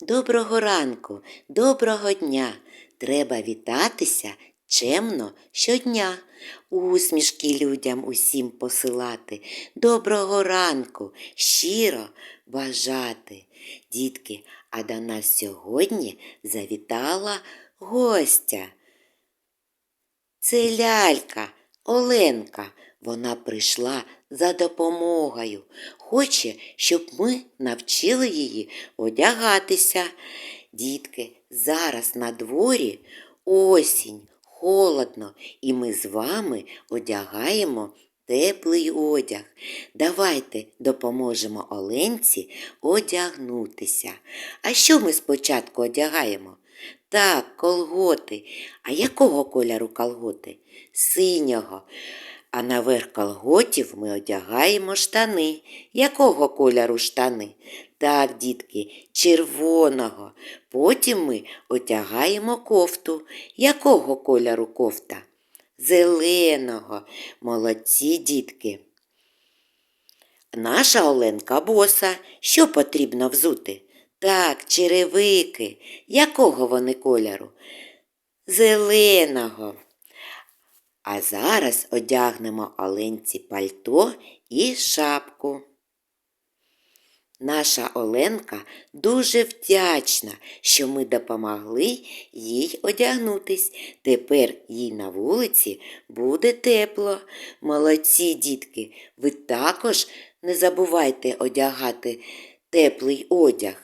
Доброго ранку, доброго дня. Треба вітатися чемно щодня. Усмішки людям усім посилати. Доброго ранку, щиро бажати. Дітки, а до нас сьогодні завітала гостя. Це лялька Оленка. Вона прийшла за допомогою. Хоче, щоб ми навчили її одягатися. Дітки, зараз на дворі осінь, холодно, і ми з вами одягаємо теплий одяг. Давайте допоможемо Оленці одягнутися. А що ми спочатку одягаємо? Так, колготи. А якого кольору колготи? Синього. А наверх колготів ми одягаємо штани. Якого кольору штани? Так, дітки, червоного. Потім ми одягаємо кофту. Якого кольору кофта? Зеленого. Молодці, дітки. Наша Оленка боса. Що потрібно взути? Так, черевики. Якого вони кольору? Зеленого. А зараз одягнемо Оленці пальто і шапку. Наша Оленка дуже вдячна, що ми допомогли їй одягнутись. Тепер їй на вулиці буде тепло. Молодці, дітки, ви також не забувайте одягати теплий одяг.